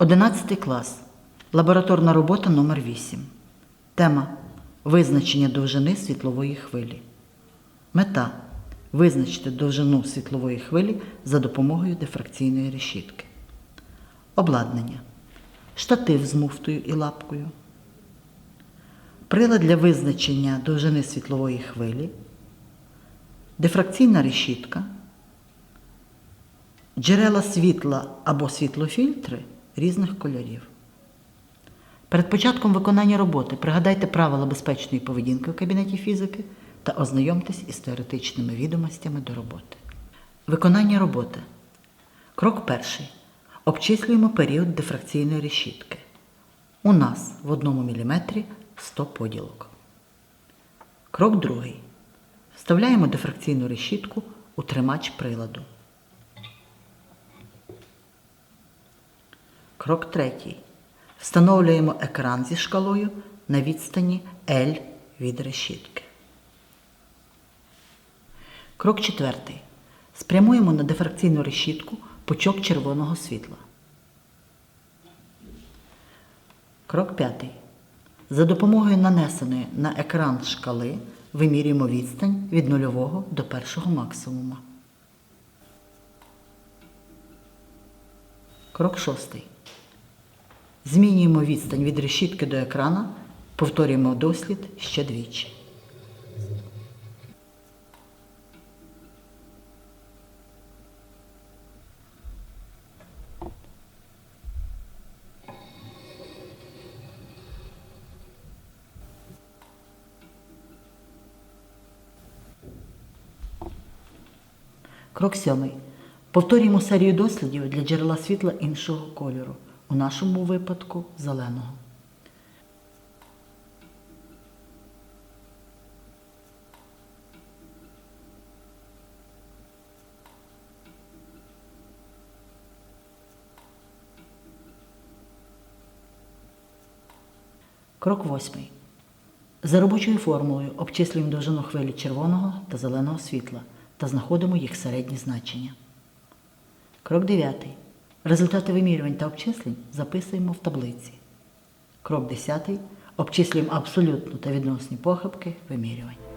11 клас. Лабораторна робота номер 8 Тема Визначення довжини світлової хвилі. Мета визначити довжину світлової хвилі за допомогою дифракційної решітки. Обладнання. Штатив з муфтою і лапкою. Прилад для визначення довжини світлової хвилі. Дифракційна решітка. Джерела світла або світлофільтри різних кольорів. Перед початком виконання роботи пригадайте правила безпечної поведінки в кабінеті фізики та ознайомтесь із теоретичними відомостями до роботи. Виконання роботи. Крок перший. Обчислюємо період дифракційної решітки. У нас в 1 мм 100 поділок. Крок другий. Вставляємо дифракційну решітку у тримач приладу. Крок третій. Встановлюємо екран зі шкалою на відстані L від решітки. Крок четвертий. Спрямуємо на дифракційну решітку пучок червоного світла. Крок п'ятий. За допомогою нанесеної на екран шкали вимірюємо відстань від нульового до першого максимума. Крок шостий. Змінюємо відстань від решітки до екрана, повторюємо дослід ще двічі. Крок сьомий. Повторюємо серію дослідів для джерела світла іншого кольору, у нашому випадку зеленого. Крок восьмий. За робочою формулою обчислюємо довжину хвилі червоного та зеленого світла та знаходимо їх середні значення. Крок 9. Результати вимірювань та обчислень записуємо в таблиці. Крок 10. Обчислюємо абсолютну та відносні похибки вимірювань.